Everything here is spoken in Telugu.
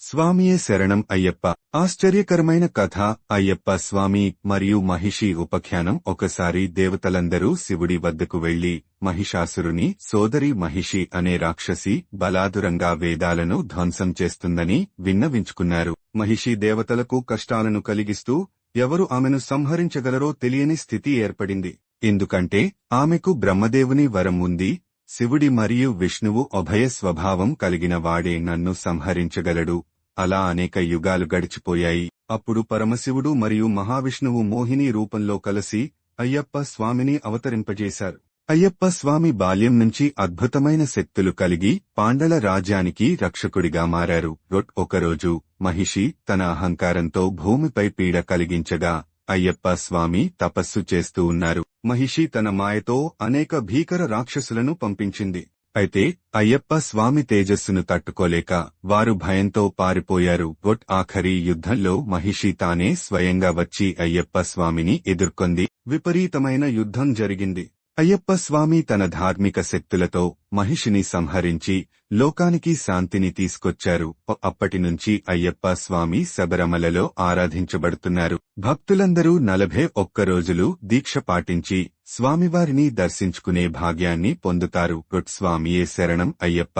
స్వామియే శరణం అయ్యప్ప. ఆశ్చర్యకరమైన కథ అయ్యప్ప స్వామి మరియు మహిషి ఉపఖ్యానం. ఒకసారి దేవతలందరూ శివుడి వద్దకు వెళ్ళి మహిషాసురుని సోదరి మహిషి అనే రాక్షసి బలాదురంగా వేదాలను ధ్వంసం చేస్తుందని విన్నవించుకున్నారు. మహిషి దేవతలకు కష్టాలను కలిగిస్తూ ఎవరు ఆమెను సంహరించగలరో తెలియని స్థితి ఏర్పడింది. ఎందుకంటే ఆమెకు బ్రహ్మదేవుని వరం ఉంది శివుడి మరియు విష్ణువు అభయ స్వభావం కలిగిన వాడే నన్ను సంహరించగలడు. అలా అనేక యుగాలు గడిచిపోయాయి. అప్పుడు పరమశివుడు మరియు మహావిష్ణువు మోహిని రూపంలో కలిసి అయ్యప్ప స్వామిని అవతరింపజేశారు. అయ్యప్ప స్వామి బాల్యం నుంచి అద్భుతమైన శక్తులు కలిగి పాండల రాజ్యానికి రక్షకుడిగా మారారు. రొట్ ఒకరోజు మహిషి తన అహంకారంతో భూమిపై పీడ కలిగించగా అయ్యప్ప స్వామి తపస్సు చేస్తూ ఉన్నారు. మహిషి తన మాయతో అనేక భీకర రాక్షసులను పంపించింది. అయితే అయ్యప్ప స్వామి తేజస్సును తట్టుకోలేక వారు భయంతో పారిపోయారు. గొట్ ఆఖరి యుద్ధంలో మహిషి తానే స్వయంగా వచ్చి అయ్యప్ప స్వామిని ఎదుర్కొంది. విపరీతమైన యుద్ధం జరిగింది. అయ్యప్ప స్వామి తన ధార్మిక శక్తులతో మహిషిని సంహరించి లోకానికి శాంతిని తీసుకొచ్చారు. అప్పటినుంచి అయ్యప్ప స్వామి శబరమలలో ఆరాధించబడుతున్నారు. భక్తులందరూ నలభై ఒక్క రోజులు దీక్ష పాటించి స్వామివారిని దర్శించుకునే భాగ్యాన్ని పొందుతారు. స్వామియే శరణం అయ్యప్ప.